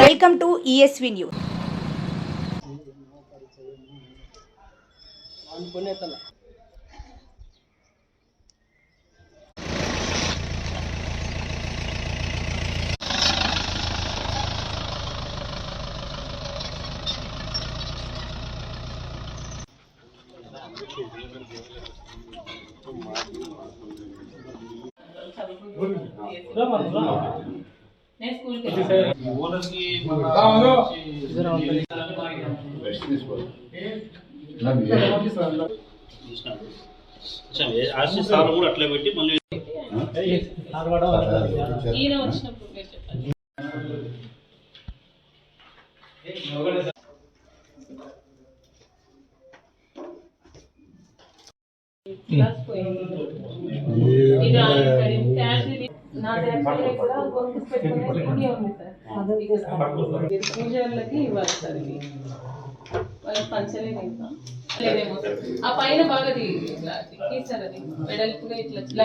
Welcome to ESV news RC sir కూడా అట్లే పెట్టి మళ్ళీ ఈయన వచ్చినప్పుడు వాళ్ళకి ఇవ్వాలి సార్ ఇది వాళ్ళకి పంచలేదు ఇంకా లేదేమో ఆ పైన బాగా తీ- ఇట్లా తీసారు అది వెడల్పుగా ఇట్లా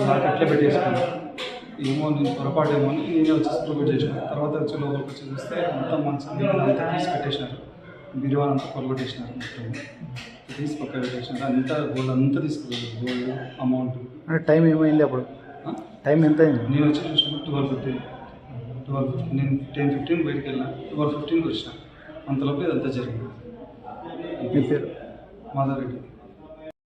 లాక్ ఎట్లా పెట్టేసుకున్నాను ఏమో నేను పొరపాటు ఏమో అని నేనే వచ్చి స్క్రూ పెట్టేసాను తర్వాత వచ్చి లోపలికి వచ్చి చూస్తే మొత్తం మంచి అంతా తీసి పెట్టేసినారు బిరువాన్ అంతా కొలగొట్టేసినారు మొత్తం. తీసి పక్క పెట్టేసినారు. అంతా గోల్డ్ అంతా తీసుకున్నారు గోల్డ్ అమౌంట్ అంటే టైం ఏమైంది అప్పుడు? టైం ఎంత అయింది? నేను వచ్చి చూసినప్పుడు ట్వెల్వ్ ఫిఫ్టీన్ ట్వెల్వ్ ఫిఫ్టీన్ నేను టెన్ ఫిఫ్టీన్ బయటికి వెళ్ళిన. ట్వెల్వ్ ఫిఫ్టీన్కి వచ్చిన. అంతలోపు ఇదంతా జరిగింది. మీ పేరు? మాధవరెడ్డి.